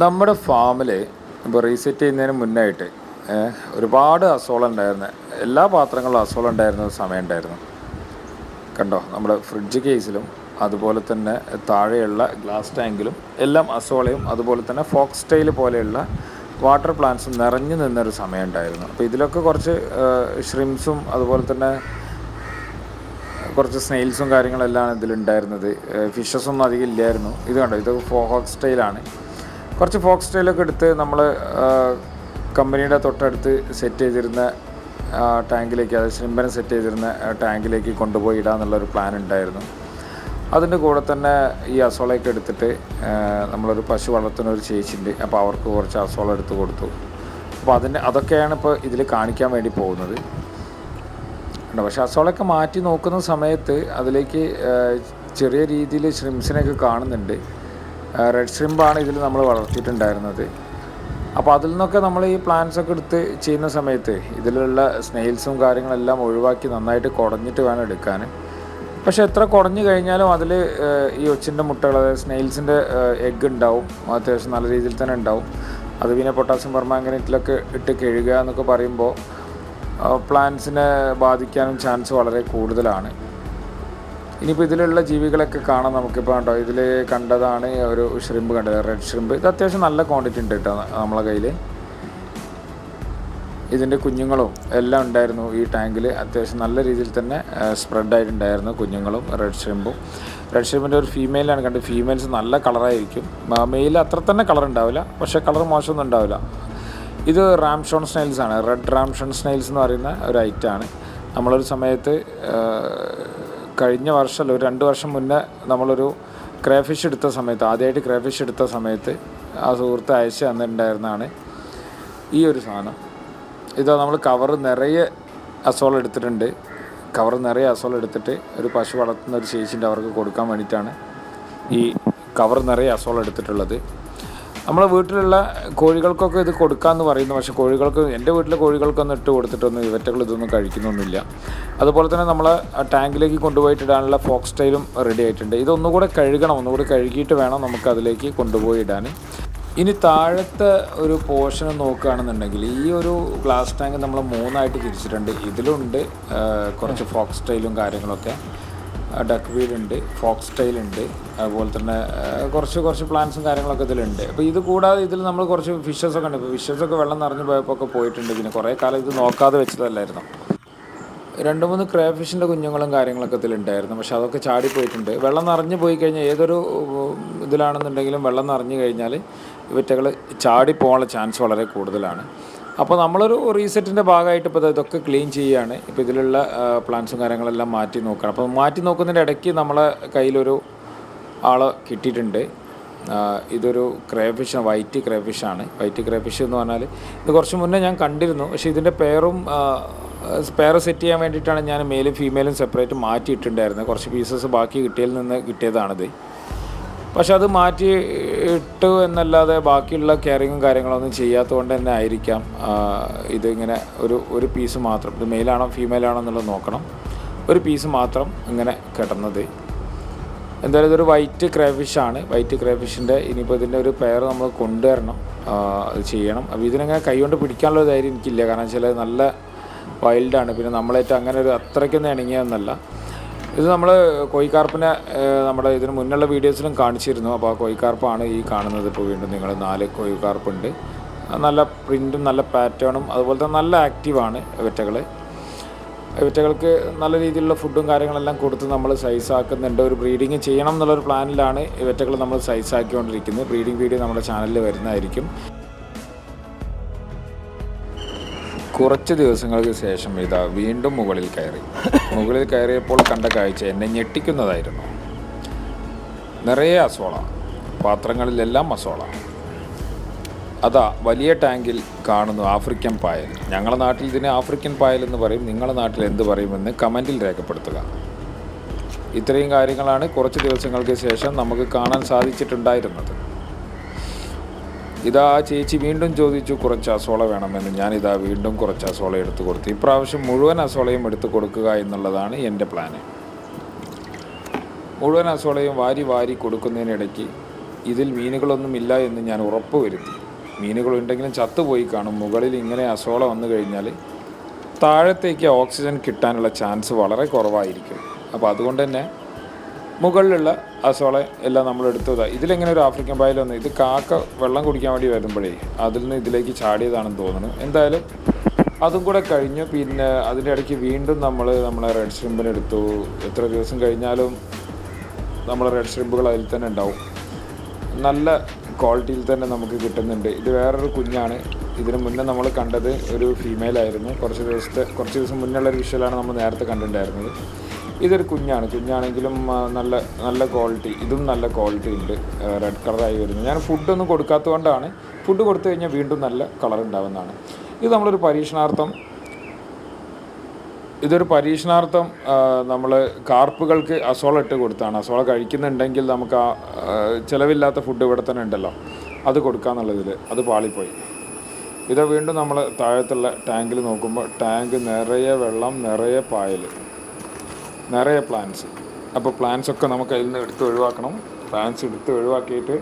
നമ്മുടെ ഫാമിൽ ഇപ്പോൾ റീസെറ്റ് ചെയ്യുന്നതിന് മുന്നായിട്ട് ഒരുപാട് അസോള ഉണ്ടായിരുന്ന എല്ലാ പാത്രങ്ങളും അസോള ഉണ്ടായിരുന്ന സമയം ഉണ്ടായിരുന്നു. കണ്ടോ? നമ്മുടെ ഫ്രിഡ്ജ് കേസിലും അതുപോലെ തന്നെ താഴെയുള്ള ഗ്ലാസ് ടാങ്കിലും എല്ലാം അസോളയും അതുപോലെ തന്നെ ഫോക്സ് സ്റ്റൈൽ പോലെയുള്ള വാട്ടർ പ്ലാന്റ്സും നിറഞ്ഞു നിന്നൊരു സമയം ഉണ്ടായിരുന്നു. അപ്പോൾ ഇതിലൊക്കെ കുറച്ച് ഷ്രിംസും അതുപോലെ തന്നെ കുറച്ച് സ്നെയിൽസും കാര്യങ്ങളെല്ലാം ഇതിലുണ്ടായിരുന്നത്. ഫിഷസ് ഒന്നും അധികം ഇല്ലായിരുന്നു. ഇത് കണ്ടോ? ഇത് ഫോക്സ് സ്റ്റൈലാണ് കുറച്ച് ഫോക്സ് സ്റ്റൈലൊക്കെ എടുത്ത് നമ്മൾ കമ്പനിയുടെ തൊട്ടടുത്ത് സെറ്റ് ചെയ്തിരുന്ന ടാങ്കിലേക്ക് അതായത് ശ്രിമ്പനെ സെറ്റ് ചെയ്തിരുന്ന ടാങ്കിലേക്ക് കൊണ്ടുപോയി ഇടാന്നുള്ളൊരു പ്ലാൻ ഉണ്ടായിരുന്നു അതിന്റെ കൂടെ തന്നെ ഈ അസോളയൊക്കെ എടുത്തിട്ട് നമ്മളൊരു പശു വളർത്തുന്ന ഒരു ചേച്ചിന്റെ അപ്പോൾ അവർക്ക് കുറച്ച് അസോള എടുത്ത് കൊടുത്തു. അപ്പോൾ അതിന് അതൊക്കെയാണ് ഇപ്പോൾ ഇതിൽ കാണിക്കാൻ വേണ്ടി പോകുന്നത്. ഉണ്ട് പക്ഷേ അസോളൊക്കെ മാറ്റി നോക്കുന്ന സമയത്ത് അതിലേക്ക് ചെറിയ രീതിയിൽ ഷ്രിംസിനെയൊക്കെ കാണുന്നുണ്ട്. റെഡ് ഷ്രിമ്പാണ് ഇതിൽ നമ്മൾ വളർത്തിയിട്ടുണ്ടായിരുന്നത്. അപ്പോൾ അതിൽ നിന്നൊക്കെ നമ്മൾ ഈ പ്ലാന്റ്സ് ഒക്കെ എടുത്ത് ചെയ്യുന്ന സമയത്ത് ഇതിലുള്ള സ്നെയിൽസും കാര്യങ്ങളെല്ലാം ഒഴിവാക്കി നന്നായിട്ട് കുടഞ്ഞിട്ട് വേണം എടുക്കാൻ. പക്ഷെ എത്ര കുടഞ്ഞു കഴിഞ്ഞാലും അതിൽ ഈ ഒച്ചിന്റെ മുട്ടകൾ അതായത് സ്നെയിൽസിന്റെ എഗ്ഗ് ഉണ്ടാവും. അത്യാവശ്യം നല്ല രീതിയിൽ തന്നെ ഉണ്ടാവും. അത് പിന്നെ പൊട്ടാസ്യം പെർമാംഗനേറ്റിലൊക്കെ ഇട്ട് കഴുകുക എന്നൊക്കെ പറയുമ്പോൾ പ്ലാന്റ്സിനെ ബാധിക്കാനും ചാൻസ് വളരെ കൂടുതലാണ്. ഇനിയിപ്പോൾ ഇതിലുള്ള ജീവികളൊക്കെ കാണാം നമുക്കിപ്പോൾ കണ്ടോ. ഇതിൽ കണ്ടതാണ് ഒരു ഷ്രിമ്പ് കണ്ടത്. റെഡ് ഷ്രിമ്പ് ഇത് അത്യാവശ്യം നല്ല ക്വാണ്ടിറ്റി ഉണ്ട് കേട്ടോ നമ്മളെ കയ്യിൽ ഇതിന്റെ കുഞ്ഞുങ്ങളും എല്ലാം ഉണ്ടായിരുന്നു ഈ ടാങ്കിൽ അത്യാവശ്യം നല്ല രീതിയിൽ തന്നെ സ്പ്രെഡ് ആയിട്ടുണ്ടായിരുന്നു കുഞ്ഞുങ്ങളും റെഡ് ഷ്രിമ്പും റെഡ് ഷ്രിമ്പിന്റെ ഒരു ഫീമെയിലാണ് കണ്ടത് ഫീമെയിൽസ് നല്ല കളറായിരിക്കും മെയിൽ അത്ര തന്നെ കളർ ഉണ്ടാവില്ല. പക്ഷേ കളർ മോശമൊന്നും ഉണ്ടാവില്ല. ഇത് റാംഷോൺ സ്നൈൽസ് ആണ്. റെഡ് റാംഷോൺ സ്നൈൽസ് എന്ന് പറയുന്ന ഒരു ഐറ്റമാണ് നമ്മളൊരു സമയത്ത് കഴിഞ്ഞ വർഷമല്ല ഒരു രണ്ട് വർഷം മുന്നേ നമ്മളൊരു ക്രേഫിഷ് എടുത്ത സമയത്ത് ആദ്യമായിട്ട് ക്രേഫിഷ് എടുത്ത സമയത്ത് ആ സുഹൃത്ത് അയച്ച് തന്നിട്ടുണ്ടായിരുന്നതാണ് ഈ ഒരു സാധനം. ഇതാ നമ്മൾ കവർ നിറയെ അസോൾ എടുത്തിട്ടുണ്ട്. കവർ നിറയെ അസോൾ എടുത്തിട്ട് ഒരു പശു വളർത്തുന്ന ഒരു ചേച്ചിന്റെ അവർക്ക് കൊടുക്കാൻ വേണ്ടിയിട്ടാണ് ഈ കവർ നിറയെ അസോൾ എടുത്തിട്ടുള്ളത്. നമ്മളെ വീട്ടിലുള്ള കോഴികൾക്കൊക്കെ ഇത് കൊടുക്കാമെന്ന് പറയുന്നു. പക്ഷെ കോഴികൾക്ക് എന്റെ വീട്ടിലെ കോഴികൾക്കൊന്നും ഇട്ട് കൊടുത്തിട്ടൊന്നും ഇവറ്റകൾ ഇതൊന്നും കഴിക്കുന്നൊന്നുമില്ല. അതുപോലെ തന്നെ നമ്മൾ ടാങ്കിലേക്ക് കൊണ്ടുപോയിട്ട് ഇടാനുള്ള ഫോക്സ് സ്റ്റൈലും റെഡി ആയിട്ടുണ്ട്. ഇതൊന്നുകൂടെ കഴുകണം. ഒന്നുകൂടി കഴുകിയിട്ട് വേണം നമുക്ക് അതിലേക്ക് കൊണ്ടുപോയി ഇടാൻ. ഇനി താഴത്തെ ഒരു പോർഷൻ നോക്കുകയാണെന്നുണ്ടെങ്കിൽ ഈ ഒരു ഗ്ലാസ് ടാങ്ക് നമ്മൾ മൂന്നായിട്ട് തിരിച്ചിട്ടുണ്ട്. ഇതിലുണ്ട് കുറച്ച് ഫോക്സ് സ്റ്റൈലും കാര്യങ്ങളൊക്കെ. ഡക്ക് വീടുണ്ട് ഫോക്സ് സ്റ്റൈൽ ഉണ്ട് അതുപോലെ തന്നെ കുറച്ച് കുറച്ച് പ്ലാന്റ്സും കാര്യങ്ങളൊക്കെ ഇതിലുണ്ട്. അപ്പോൾ ഇത് കൂടാതെ ഇതിൽ നമ്മൾ കുറച്ച് ഫിഷസ് ഒക്കെ ഉണ്ട്. ഇപ്പോൾ ഫിഷസ് ഒക്കെ വെള്ളം നിറഞ്ഞു പോയപ്പോൾ ഒക്കെ പോയിട്ടുണ്ട്. പിന്നെ കുറേ കാലം ഇത് നോക്കാതെ വെച്ചതല്ലായിരുന്നു. രണ്ട് മൂന്ന് ക്രാഫിഷിന്റെ കുഞ്ഞുങ്ങളും കാര്യങ്ങളൊക്കെ ഇതിലുണ്ടായിരുന്നു. പക്ഷെ അതൊക്കെ ചാടിപ്പോയിട്ടുണ്ട്. വെള്ളം നിറഞ്ഞു പോയി കഴിഞ്ഞാൽ ഏതൊരു ഇതിലാണെന്നുണ്ടെങ്കിലും വെള്ളം നിറഞ്ഞു കഴിഞ്ഞാൽ ഇവറ്റകൾ ചാടിപ്പോകാനുള്ള ചാൻസ് വളരെ കൂടുതലാണ്. അപ്പോൾ നമ്മളൊരു റീസെറ്റിന്റെ ഭാഗമായിട്ട് ഇപ്പോൾ ഇതൊക്കെ ക്ലീൻ ചെയ്യുകയാണ് ഇപ്പോൾ ഇതിലുള്ള പ്ലാന്റ്സും കാര്യങ്ങളെല്ലാം മാറ്റി നോക്കണം. അപ്പോൾ മാറ്റി നോക്കുന്നതിന്റെ ഇടയ്ക്ക് നമ്മളെ കയ്യിലൊരു ആളെ കിട്ടിയിട്ടുണ്ട്. ഇതൊരു ക്രേഫിഷ് വൈറ്റ് ക്രേഫിഷാണ് വൈറ്റ് ക്രേഫിഷ് എന്ന് പറഞ്ഞാൽ ഇത് കുറച്ച് മുന്നേ ഞാൻ കണ്ടിരുന്നു. പക്ഷേ ഇതിന്റെ പേറും പേർ സെറ്റ് ചെയ്യാൻ വേണ്ടിയിട്ടാണ് ഞാൻ മെയിലും ഫീമെയിലും സെപ്പറേറ്റ് മാറ്റിയിട്ടുണ്ടായിരുന്നത്. കുറച്ച് പീസസ് ബാക്കി കിട്ടിയതിൽ നിന്ന് കിട്ടിയതാണിത്. പക്ഷെ അത് മാറ്റി ഇട്ടു എന്നല്ലാതെ ബാക്കിയുള്ള കെയറിങ്ങും കാര്യങ്ങളൊന്നും ചെയ്യാത്തതുകൊണ്ട് തന്നെ ആയിരിക്കാം. ഇതിങ്ങനെ ഒരു ഒരു പീസ് മാത്രം. ഇത് മെയിലാണോ ഫീമെയിലാണോ എന്നുള്ളത് നോക്കണം. ഒരു പീസ് മാത്രം ഇങ്ങനെ കിടന്നത്. എന്തായാലും ഇതൊരു വൈറ്റ് ക്രേഫിഷാണ് വൈറ്റ് ക്രേഫിഷിന്റെ ഇനിയിപ്പോൾ ഇതിന്റെ ഒരു പെയർ നമ്മൾ കൊണ്ടുവരണം. അത് ചെയ്യണം. അപ്പോൾ ഇതിനങ്ങനെ കൈകൊണ്ട് പിടിക്കാനുള്ള ധൈര്യം എനിക്കില്ല. കാരണം വെച്ചാൽ നല്ല വൈൽഡാണ് പിന്നെ നമ്മളേറ്റവും അങ്ങനെ ഒരു അത്രയ്ക്കൊന്നും ഇണങ്ങിയതെന്നല്ല. ഇത് നമ്മൾ കോയിക്കാർപ്പിനെ നമ്മുടെ ഇതിന് മുന്നുള്ള വീഡിയോസിലും കാണിച്ചിരുന്നു. അപ്പോൾ ആ കോയിക്കാർപ്പാണ് ഈ കാണുന്നത് ഇപ്പോൾ വീണ്ടും. നിങ്ങൾ നാല് കോയിക്കാർപ്പുണ്ട് നല്ല പ്രിന്റും നല്ല പാറ്റേണും അതുപോലെ തന്നെ നല്ല ആക്റ്റീവാണ് വെറ്റകൾ ഇവറ്റകൾക്ക് നല്ല രീതിയിലുള്ള ഫുഡും കാര്യങ്ങളെല്ലാം കൊടുത്ത് നമ്മൾ സൈസാക്കുന്നുണ്ട്. ഒരു ബ്രീഡിങ് ചെയ്യണം എന്നുള്ളൊരു പ്ലാനിലാണ് ഇവറ്റകൾ നമ്മൾ സൈസാക്കിക്കൊണ്ടിരിക്കുന്നത്. ബ്രീഡിങ് വീഡിയോ നമ്മുടെ ചാനലിൽ വരുന്നതായിരിക്കും. കുറച്ച് ദിവസങ്ങൾക്ക് ശേഷം ഇതാ വീണ്ടും മുകളിൽ കയറി. മുകളിൽ കയറിയപ്പോൾ കണ്ട കാഴ്ച എന്നെ ഞെട്ടിക്കുന്നതായിരുന്നു. നിറയെ അസോള. പാത്രങ്ങളിലെല്ലാം അസോള. അതാ വലിയ ടാങ്കിൽ കാണുന്നു ആഫ്രിക്കൻ പായൽ. ഞങ്ങളുടെ നാട്ടിൽ ഇതിനെ ആഫ്രിക്കൻ പായൽ എന്ന് പറയും. നിങ്ങളുടെ നാട്ടിൽ എന്ത് പറയുമെന്ന് കമന്റിൽ രേഖപ്പെടുത്തുക. ഇത്രയും കാര്യങ്ങളാണ് കുറച്ച് ദിവസങ്ങൾക്ക് ശേഷം നമുക്ക് കാണാൻ സാധിച്ചിട്ടുണ്ടായിരുന്നത്. ഇതാ ആ ചേച്ചി വീണ്ടും ചോദിച്ചു കുറച്ച് അസോള വേണമെന്ന്. ഞാനിതാ വീണ്ടും കുറച്ച് അസോള എടുത്തു കൊടുത്തു. ഇപ്രാവശ്യം മുഴുവൻ അസോളയും എടുത്തു കൊടുക്കുക എന്നുള്ളതാണ് എന്റെ പ്ലാന്. മുഴുവൻ അസോളയും വാരി വാരി കൊടുക്കുന്നതിനിടയ്ക്ക് ഇതിൽ മീനുകളൊന്നും ഇല്ല എന്ന് ഞാൻ ഉറപ്പ് വരുത്തി. മീനുകളുണ്ടെങ്കിലും ചത്തുപോയി കാണും. മുകളിൽ ഇങ്ങനെ അസോള വന്നു കഴിഞ്ഞാൽ താഴത്തേക്ക് ഓക്സിജൻ കിട്ടാനുള്ള ചാൻസ് വളരെ കുറവായിരിക്കും. അപ്പോൾ അതുകൊണ്ട് തന്നെ മുകളിലുള്ള അസോള എല്ലാം നമ്മൾ എടുത്തതാണ് ഇതിലെങ്ങനെ ഒരു ആഫ്രിക്കൻ പായൽ വന്നു ഇത് കാക്ക വെള്ളം കുടിക്കാൻ വേണ്ടി വരുമ്പോഴേ അതിൽ നിന്ന് ഇതിലേക്ക് ചാടിയതാണെന്ന് തോന്നുന്നു. എന്തായാലും അതും കൂടെ കഴിഞ്ഞു. പിന്നെ അതിന്റെ ഇടയ്ക്ക് വീണ്ടും നമ്മൾ നമ്മളെ റെഡ് സ്ട്രിമ്പിന് എടുത്തു. എത്ര ദിവസം കഴിഞ്ഞാലും നമ്മളെ റെഡ് സ്ട്രിമ്പുകൾ അതിൽ തന്നെ ഉണ്ടാവും. നല്ല ക്വാളിറ്റിയിൽ തന്നെ നമുക്ക് കിട്ടുന്നുണ്ട്. ഇത് വേറൊരു കുഞ്ഞാണ്. ഇതിന് മുന്നേ നമ്മൾ കണ്ടത് ഒരു ഫീമെയിൽ ആയിരുന്നു. കുറച്ച് ദിവസത്തെ കുറച്ച് ദിവസം മുന്നുള്ള ഒരു വിഷ്വലാണ് നമ്മൾ നേരത്തെ കണ്ടിട്ടുണ്ടായിരുന്നത്. ഇതൊരു കുഞ്ഞാണ്. കുഞ്ഞാണെങ്കിലും നല്ല നല്ല ക്വാളിറ്റി ഇതും നല്ല ക്വാളിറ്റി ഉണ്ട്. റെഡ് കളറായി വരുന്നത് ഞാൻ ഫുഡൊന്നും കൊടുക്കാത്തത് കൊണ്ടാണ് ഫുഡ് കൊടുത്തു കഴിഞ്ഞാൽ വീണ്ടും നല്ല കളർ ഉണ്ടാവുന്നതാണ്. ഇത് നമ്മളൊരു പരീക്ഷണാർത്ഥം. ഇതൊരു പരീക്ഷണാർത്ഥം നമ്മൾ കാർപ്പുകൾക്ക് അസോള ഇട്ട് കൊടുത്താണ്. അസോള കഴിക്കുന്നുണ്ടെങ്കിൽ നമുക്ക് ആ ചിലവില്ലാത്ത ഫുഡ് ഇവിടെ തന്നെ ഉണ്ടല്ലോ. അത് കൊടുക്കാന്നുള്ളതിൽ അത് പാളിപ്പോയി. ഇത് വീണ്ടും നമ്മൾ താഴത്തുള്ള ടാങ്കിൽ നോക്കുമ്പോൾ ടാങ്ക് നിറയെ വെള്ളം നിറയെ പായൽ നിറയെ പ്ലാൻസ് അപ്പോൾ പ്ലാൻസ് ഒക്കെ നമുക്ക് അതിൽ നിന്ന് എടുത്ത് ഒഴിവാക്കണം. പ്ലാൻസ് എടുത്ത് ഒഴിവാക്കിയിട്ട്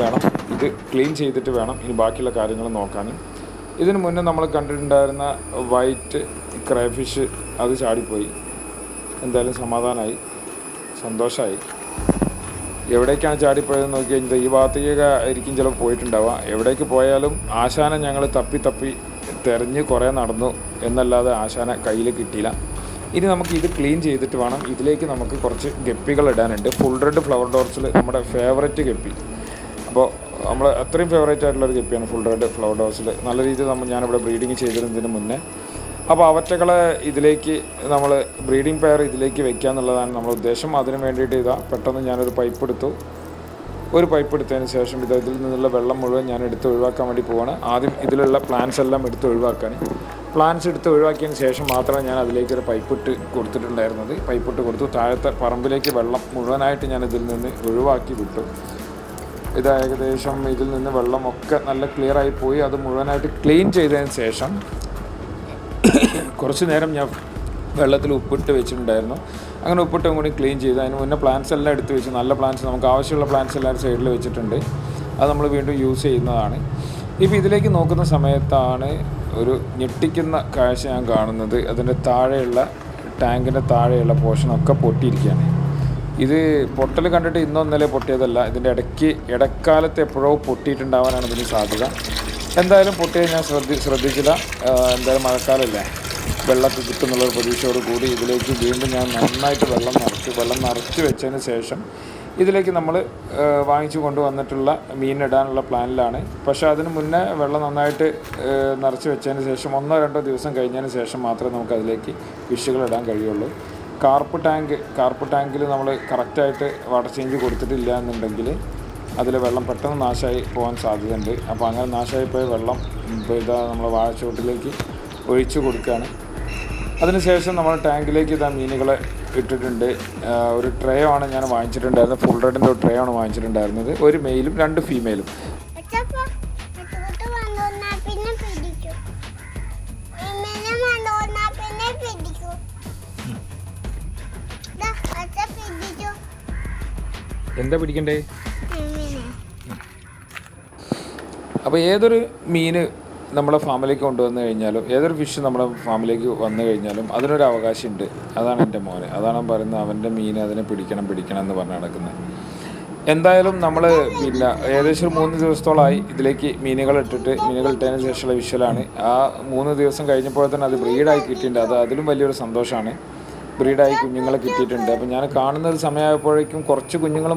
വേണം. ഇത് ക്ലീൻ ചെയ്തിട്ട് വേണം ഇനി ബാക്കിയുള്ള കാര്യങ്ങൾ നോക്കാൻ ഇതിന് മുന്നേ നമ്മൾ കണ്ടിട്ടുണ്ടായിരുന്ന വൈറ്റ് ക്രൈഫിഷ് അത് ചാടിപ്പോയി. എന്തായാലും സമാധാനമായി സന്തോഷമായി എവിടേക്കാണ് ചാടിപ്പോയതെന്ന് നോക്കി കഴിഞ്ഞാൽ ഈ ഭാഗത്തേക്ക് ആയിരിക്കും ചിലപ്പോൾ പോയിട്ടുണ്ടാവുക. എവിടേക്ക് പോയാലും ആശാനെ ഞങ്ങൾ തപ്പി തപ്പി തെരഞ്ഞ് കുറേ നടന്നു. എന്നല്ലാതെ ആശാന കയ്യിൽ കിട്ടിയില്ല. ഇനി നമുക്ക് ഇത് ക്ലീൻ ചെയ്തിട്ട് വേണം. ഇതിലേക്ക് നമുക്ക് കുറച്ച് ഗപ്പികൾ ഇടാനുണ്ട്. ഫുൾ റെഡ് ഫ്ലവർ ഡോർസിൽ നമ്മുടെ ഫേവററ്റ് ഗപ്പി. അപ്പോൾ നമ്മൾ അത്രയും ഫേവറേറ്റ് ആയിട്ടുള്ള ഒരു ഗപ്പിയാണ് ഫുൾ റെഡ് ഫ്ലവർ ഡോർസിൽ നല്ല രീതിയിൽ നമ്മൾ ഞാനിവിടെ ബ്രീഡിങ് ചെയ്തിരുന്നതിന് മുന്നേ. അപ്പോൾ അവറ്റകളെ ഇതിലേക്ക് നമ്മൾ ബ്രീഡിംഗ് പെയർ ഇതിലേക്ക് വെക്കുക എന്നുള്ളതാണ് നമ്മുടെ ഉദ്ദേശം. അതിന് വേണ്ടിയിട്ട് ഇതാ പെട്ടെന്ന് ഞാനൊരു പൈപ്പ് എടുത്തു. ഒരു പൈപ്പ് എടുത്തതിന് ശേഷം ഇത് ഇതിൽ നിന്നുള്ള വെള്ളം മുഴുവൻ ഞാൻ എടുത്ത് ഒഴിവാക്കാൻ വേണ്ടി പോവാണ്. ആദ്യം ഇതിലുള്ള പ്ലാന്റ്സ് എല്ലാം എടുത്ത് ഒഴിവാക്കാൻ പ്ലാന്റ്സ് എടുത്ത് ഒഴിവാക്കിയതിന് ശേഷം മാത്രമേ ഞാൻ അതിലേക്ക് ഒരു പൈപ്പിട്ട് കൊടുത്തിട്ടുണ്ടായിരുന്നത്. പൈപ്പിട്ട് കൊടുത്തു. താഴത്തെ പറമ്പിലേക്ക് വെള്ളം മുഴുവനായിട്ട് ഞാൻ ഇതിൽ നിന്ന് ഒഴിവാക്കി വിട്ടു. ഇത് ഏകദേശം ഇതിൽ നിന്ന് വെള്ളമൊക്കെ നല്ല ക്ലിയർ ആയി പോയി. അത് മുഴുവനായിട്ട് ക്ലീൻ ചെയ്തതിന് ശേഷം കുറച്ച് നേരം ഞാൻ വെള്ളത്തിൽ ഉപ്പിട്ട് വെച്ചിട്ടുണ്ടായിരുന്നു. അങ്ങനെ ഉപ്പിട്ടും കൂടി ക്ലീൻ ചെയ്ത്. അതിന് മുന്നേ പ്ലാന്റ്സ് എല്ലാം എടുത്ത് വെച്ച്. നല്ല പ്ലാന്റ്സ് നമുക്ക് ആവശ്യമുള്ള പ്ലാന്റ്സ് എല്ലാവരും സൈഡിൽ വെച്ചിട്ടുണ്ട്. അത് നമ്മൾ വീണ്ടും യൂസ് ചെയ്യുന്നതാണ്. ഇപ്പോൾ ഇതിലേക്ക് നോക്കുന്ന സമയത്താണ് ഒരു ഞെട്ടിക്കുന്ന കാഴ്ച ഞാൻ കാണുന്നത്. അതിന്റെ താഴെയുള്ള ടാങ്കിന്റെ താഴെയുള്ള പോർഷനൊക്കെ പൊട്ടിയിരിക്കുകയാണ്. ഇത് പൊട്ടൽ കണ്ടിട്ട് ഇന്നോ ഇന്നലെ പൊട്ടിയതല്ല. ഇതിന്റെ ഇടയ്ക്ക് ഇടക്കാലത്ത് എപ്പോഴോ പൊട്ടിയിട്ടുണ്ടാവാനാണ് ഇതിന് സാധ്യത. എന്തായാലും പൊട്ടിയത് ഞാൻ ശ്രദ്ധി ശ്രദ്ധിച്ചില്ല. എന്തായാലും മഴക്കാലമല്ലേ. വെള്ളമൊക്കെ കിട്ടുന്നുള്ളൊരു പ്രതീക്ഷയോട് കൂടി ഇതിലേക്ക് വീണ്ടും ഞാൻ നന്നായിട്ട് വെള്ളം നിറച്ച് വെള്ളം നിറച്ച് വെച്ചതിന് ശേഷം ഇതിലേക്ക് നമ്മൾ വാങ്ങിച്ചു കൊണ്ടുവന്നിട്ടുള്ള മീനിടാനുള്ള പ്ലാനിലാണ്. പക്ഷേ അതിന് മുന്നേ വെള്ളം നന്നായിട്ട് നിറച്ച് വെച്ചതിന് ശേഷം ഒന്നോ രണ്ടോ ദിവസം കഴിഞ്ഞതിന് ശേഷം മാത്രമേ നമുക്ക് അതിലേക്ക് ഫിഷുകൾ ഇടാൻ കഴിയുള്ളൂ. കാർപ്പ് ടാങ്ക് കാർപ്പ് ടാങ്കിൽ നമ്മൾ കറക്റ്റായിട്ട് വാട്ടർ ചേഞ്ച് കൊടുത്തിട്ടില്ല എന്നുണ്ടെങ്കിൽ അതിൽ വെള്ളം പെട്ടെന്ന് നാശമായി പോകാൻ സാധ്യതയുണ്ട്. അപ്പോൾ അങ്ങനെ നാശമായി പോയ വെള്ളം ഇതാ നമ്മൾ വാഴച്ചോട്ടിലേക്ക് ഒഴിച്ചു കൊടുക്കുകയാണ് അതിനുശേഷം നമ്മൾ ടാങ്കിലേക്ക് ഇതാ മീനുകളെ ഇട്ടിട്ടുണ്ട്. ഒരു ട്രേ ആണ് ഞാൻ വാങ്ങിച്ചിട്ടുണ്ടായിരുന്നത്. ഫുൾ റെഡിന്റെ ഒരു ട്രേ ആണ് വാങ്ങിച്ചിട്ടുണ്ടായിരുന്നത്. ഒരു മെയിലും രണ്ട് ഫീമെയിലും അച്ചപ്പ അച്ചൂട്ട് പിന്നെ പിടിക്കൂ. ഇങ്ങനെ വന്നോന്നാ പിന്നെ പിടിക്കൂ. ദാ, അച്ഛ പിടിക്കൂ. എന്താ പിടിക്കണ്ടേ? അപ്പൊ അപ്പോൾ ഏതൊരു മീന് നമ്മുടെ ഫാമിലേക്ക് കൊണ്ടുവന്നു കഴിഞ്ഞാലും ഏതൊരു ഫിഷ് നമ്മുടെ ഫാമിലേക്ക് വന്നു കഴിഞ്ഞാലും അതിനൊരു അവകാശമുണ്ട്. അതാണ് എന്റെ മോന്. അതാണ് പറയുന്നത് അവന്റെ മീൻ അതിനെ പിടിക്കണം പിടിക്കണം എന്ന് പറഞ്ഞ് നടക്കുന്നത് എന്തായാലും നമ്മൾ പിന്നെ ഏകദേശം മൂന്ന് ദിവസത്തോളമായി ഇതിലേക്ക് മീനുകൾ ഇട്ടിട്ട് മീനുകൾ ഇട്ടതിന് ശേഷമുള്ള വിഷ്വലാണ്. ആ മൂന്ന് ദിവസം കഴിഞ്ഞപ്പോൾ തന്നെ അത് ബ്രീഡായി കിട്ടിയിട്ടുണ്ട്. അത് അതിലും വലിയൊരു സന്തോഷമാണ്. ബ്രീഡായി കുഞ്ഞുങ്ങളെ കിട്ടിയിട്ടുണ്ട്. അപ്പോൾ ഞാൻ കാണുന്ന ഒരു സമയമായപ്പോഴേക്കും കുറച്ച് കുഞ്ഞുങ്ങൾ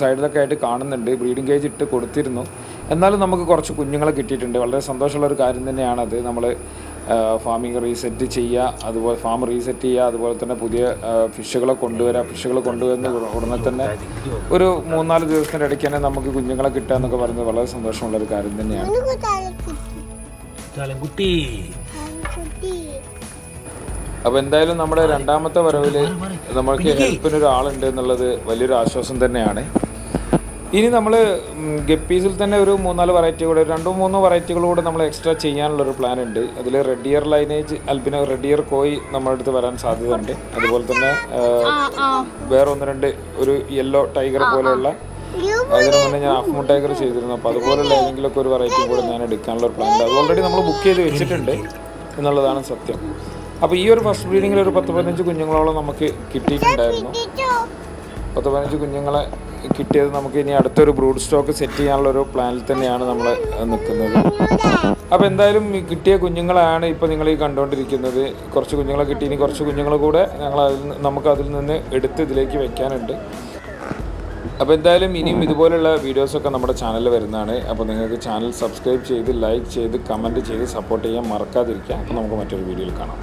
സൈഡിലൊക്കെ ആയിട്ട് കാണുന്നുണ്ട്. ബ്രീഡിംഗ് കേജ് ഇട്ട് കൊടുത്തിരുന്നു. എന്നാലും നമുക്ക് കുറച്ച് കുഞ്ഞുങ്ങളെ കിട്ടിയിട്ടുണ്ട്. വളരെ സന്തോഷമുള്ള ഒരു കാര്യം തന്നെയാണത് നമ്മൾ ഫാമിംഗ് റീസെറ്റ് ചെയ്യുക അതുപോലെ ഫാം റീസെറ്റ് ചെയ്യുക അതുപോലെ തന്നെ പുതിയ ഫിഷുകളെ കൊണ്ടുവരിക ഫിഷുകൾ കൊണ്ടുവരുന്ന ഉടനെ തന്നെ ഒരു മൂന്നാൽ ദിവസത്തിന്റെ ഇടയ്ക്ക് തന്നെ നമുക്ക് കുഞ്ഞുങ്ങളെ കിട്ടുക എന്നൊക്കെ പറയുന്നത് വളരെ സന്തോഷമുള്ള ഒരു കാര്യം തന്നെയാണ്. അപ്പോൾ എന്തായാലും നമ്മുടെ രണ്ടാമത്തെ വരവിൽ നമ്മൾക്ക് ഹെൽപ്പിനൊരാളുണ്ട് എന്നുള്ളത് വലിയൊരു ആശ്വാസം തന്നെയാണ്. ഇനി നമ്മൾ ഗപ്പീസിൽ തന്നെ ഒരു മൂന്നാൽ വെറൈറ്റി കൂടെ രണ്ടോ മൂന്നോ വെറൈറ്റികൾ കൂടെ നമ്മൾ എക്സ്ട്രാ ചെയ്യാനുള്ളൊരു പ്ലാൻ ഉണ്ട്. അതിൽ red ear lineage albino red ear koi നമ്മുടെ അടുത്ത് വരാൻ സാധ്യതയുണ്ട്. അതുപോലെ തന്നെ വേറെ ഒന്ന് രണ്ട് ഒരു യെല്ലോ ടൈഗർ പോലെയുള്ള അതിന് മുന്നേ ഞാൻ ഹാഫ് മൂൺ ടൈഗർ ചെയ്തിരുന്നു അപ്പോൾ അതുപോലെയുള്ള ഏതെങ്കിലുമൊക്കെ ഒരു വെറൈറ്റി കൂടെ ഞാൻ എടുക്കാനുള്ള ഒരു പ്ലാൻ ഉണ്ട്. അത് ഓൾറെഡി നമ്മൾ ബുക്ക് ചെയ്ത് വെച്ചിട്ടുണ്ട് എന്നുള്ളതാണ് സത്യം. അപ്പോൾ ഈ ഒരു ഫസ്റ്റ് ബ്രീഡിങ്ങിൽ ഒരു പത്ത് പതിനഞ്ച് കുഞ്ഞുങ്ങളോളം നമുക്ക് കിട്ടിയിട്ടുണ്ടായിരുന്നു. പത്ത് പതിനഞ്ച് കുഞ്ഞുങ്ങളെ കിട്ടിയത് നമുക്ക് ഇനി അടുത്തൊരു ബ്രൂഡ് സ്റ്റോക്ക് സെറ്റ് ചെയ്യാനുള്ള ഒരു പ്ലാനിൽ തന്നെയാണ് നമ്മൾ നിൽക്കുന്നത്. അപ്പോൾ എന്തായാലും കിട്ടിയ കുഞ്ഞുങ്ങളാണ് ഇപ്പോൾ നിങ്ങൾ ഈ കണ്ടുകൊണ്ടിരിക്കുന്നത് കുറച്ച് കുഞ്ഞുങ്ങളെ കിട്ടി ഇനി കുറച്ച് കുഞ്ഞുങ്ങൾ കൂടെ ഞങ്ങൾ അതിൽ നമുക്ക് അതിൽ നിന്ന് എടുത്ത് ഇതിലേക്ക് വെക്കാനുണ്ട്. അപ്പോൾ എന്തായാലും ഇനിയും ഇതുപോലുള്ള വീഡിയോസൊക്കെ നമ്മുടെ ചാനലിൽ വരുന്നതാണ്. അപ്പോൾ നിങ്ങൾക്ക് ചാനൽ സബ്സ്ക്രൈബ് ചെയ്ത് ലൈക്ക് ചെയ്ത് കമന്റ് ചെയ്ത് സപ്പോർട്ട് ചെയ്യാൻ മറക്കാതിരിക്കുക. അപ്പോൾ നമുക്ക് മറ്റൊരു വീഡിയോയിൽ കാണാം.